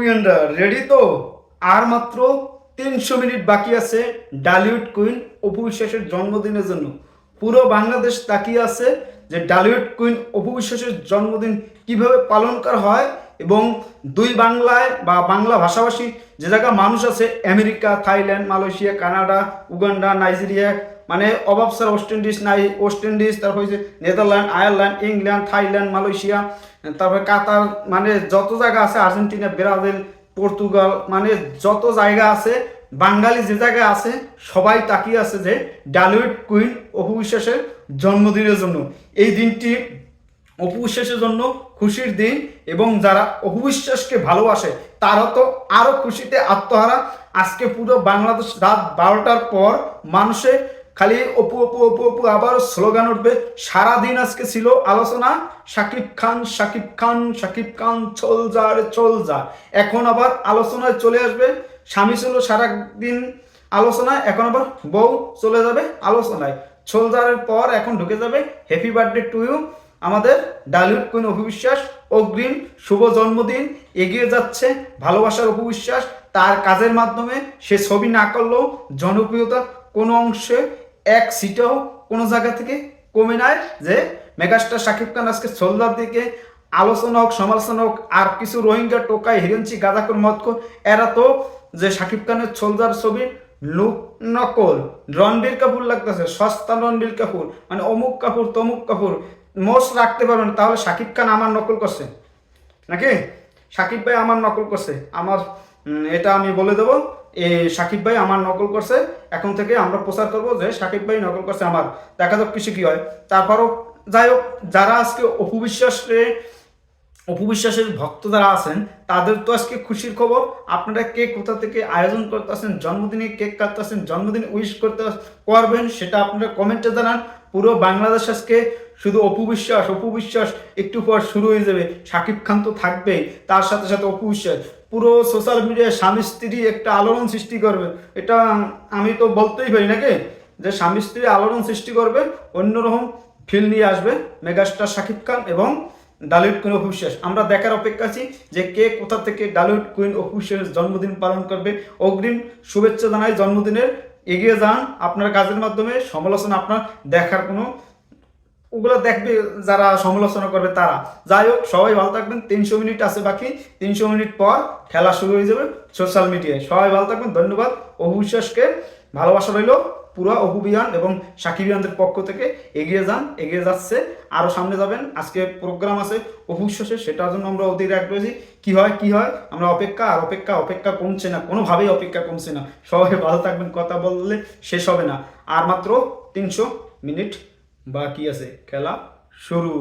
কুইনরা ready তো? আর মাত্র তিনশো মিনিট বাকি আছে ডালিউড কুইন অপু বিশ্বাসের জন্মদিনের জন্য। পুরো বাংলাদেশ তাকিয়ে আছে যে ডালিউড কুইন অপু বিশ্বাসের জন্মদিন কীভাবে পালন করা হয় এবং দুই বাংলায় বা বাংলা ভাষাভাষী যে জায়গা মানুষ আছে, America, Thailand, Malaysia, Canada, Uganda, Nigeria মানে অভাব স্যার, ওয়েস্ট ইন্ডিজ নাই, ওয়েস্ট ইন্ডিজ, তারপর হচ্ছে Netherland, Ireland, England, Thailand, Malaysia, তারপরে কাতার মানে যত জায়গা আছে, আর্জেন্টিনা, ব্রাজিল, পর্তুগাল মানে যত জায়গা আছে, বাঙালি যে জায়গায় আছে, সবাই তাকিয়ে আছে যে ডালিউড কুইন অপু বিশ্বাসের জন্মদিনের জন্য। এই দিনটি অপু বিশ্বাসের জন্য খুশির দিন এবং যারা অপু বিশ্বাসকে ভালোবাসে, তারা তো আরও খুশিতে আত্মহারা। আজকে পুরো বাংলাদেশ রাত বারোটার পর মানুষে খালি অপু অপু অপু অপু আবার স্লোগান উঠবে, সারাদিন আজকে ছিল আলোচনা, শাকিব খান শাকিব খান শাকিব খান, চল যা চল যা। এখন আবার আলোচনায় চলে আসবে, স্বামী ছিল সারাদিন আলোচনায়, এখন আবার বউ চলে যাবে আলোচনায়। সোলজারের পর এখন ঢুকে যাবে হ্যাপি বার্থডে টু ইউ আমাদের ডালিউড কুইন অভিবিশ্বাস অগ্রিম শুভ জন্মদিন এগিয়ে যাচ্ছে, ভালোবাসার অপবিশ্বাস, তার কাজের মাধ্যমে সে ছবি না করলেও জনপ্রিয়তা কোনো অংশে এক সিটেও কোনো জায়গা থেকে কমে নেয় যে মেগাস্টার শাকিব খান আজকে সোলদার দিকে আলোচনা হোক, সমালোচনা হোক, আর কিছু রোহিঙ্গা টোকাই হিরেঞ্চি গাঁদাকুর মতকর এরা তো যে শাকিব খানের সোলজার ছবি লুক নকল, রণবীর কাপুর লাগতেছে, সস্তা রণবীর কাপুর মানে অমুক কাপুর, তমুক কাপুর মোষ রাখতে পারবেন তাহলে শাকিব খান আমার নকল করছে। নাকি? সাকিব ভাই আমার নকল করছে। আমার এটা আমি বলে দেবো সাকিব ভাই আমার নকল করছে। এখন থেকে আমরা প্রচার করব যে সাকিব ভাই নকল করছে আমার। দেখা যাক কিছু কি হয়। তারপরও যাই হোক, যারা আজকে অপবিশ্বাসে, অপবিশ্বাসের ভক্ত যারা আছেন, তাদের তো আজকে খুশির খবর। আপনারা কে কোথা থেকে আয়োজন করতেছেন, জন্মদিনে কেক কাটতেছেন, জন্মদিন উইশ করতে করবেন সেটা আপনারা কমেন্টে জানান। পুরো বাংলাদেশ আজকে শুধু অপু বিশ্বাস অপু বিশ্বাস একটু পর শুরু হয়ে যাবে। শাকিব খান তো থাকবেই, তার সাথে সাথে অপু বিশ্বাস। পুরো সোশ্যাল মিডিয়ায় স্বামী স্ত্রী একটা আলোড়ন সৃষ্টি করবে। এটা আমি তো বলতেই পারি নাকি? যে স্বামী স্ত্রী আলোড়ন সৃষ্টি করবে, অন্যরকম ফিল নিয়ে আসবে মেগাস্টার শাকিব খান এবং ডালিউড কুইন অপু বিশ্বাস। আমরা দেখার অপেক্ষা আছি যে কে কোথা থেকে ডালিউড কুইন অপু বিশ্বাসের জন্মদিন পালন করবে। অগ্রিম শুভেচ্ছা জানাই জন্মদিনের। এগিয়ে যান আপনার কাজের মাধ্যমে, সমালোচনা আপনার দেখার কোনো ওগুলো দেখবে যারা সমালোচনা করবে তারা। যাই হোক, সবাই ভালো থাকবেন, তিনশো মিনিট আছে বাকি। তিনশো মিনিট পর খেলা শুরু হয়ে যাবে সোশ্যাল মিডিয়ায় সবাই ভালো থাকবেন, ধন্যবাদ। অপু বিশ্বাসকে ভালোবাসা রইল পুরো অপুবিয়ান এবং সাকিবিয়ানদের পক্ষ থেকে। এগিয়ে যান, এগিয়ে যাচ্ছে আরও সামনে যাবেন। আজকে প্রোগ্রাম আছে অপু বিশ্বাসের, সেটার জন্য আমরা অধীর আগ্রহী কী হয়, কি হয়? আমরা অপেক্ষা, আর অপেক্ষা অপেক্ষা কমছে না, কোনোভাবেই অপেক্ষা কমছে না। সবাই ভালো থাকবেন, কথা বললে শেষ হবে না। আর মাত্র তিনশো মিনিট বাকি আছে খেলা শুরু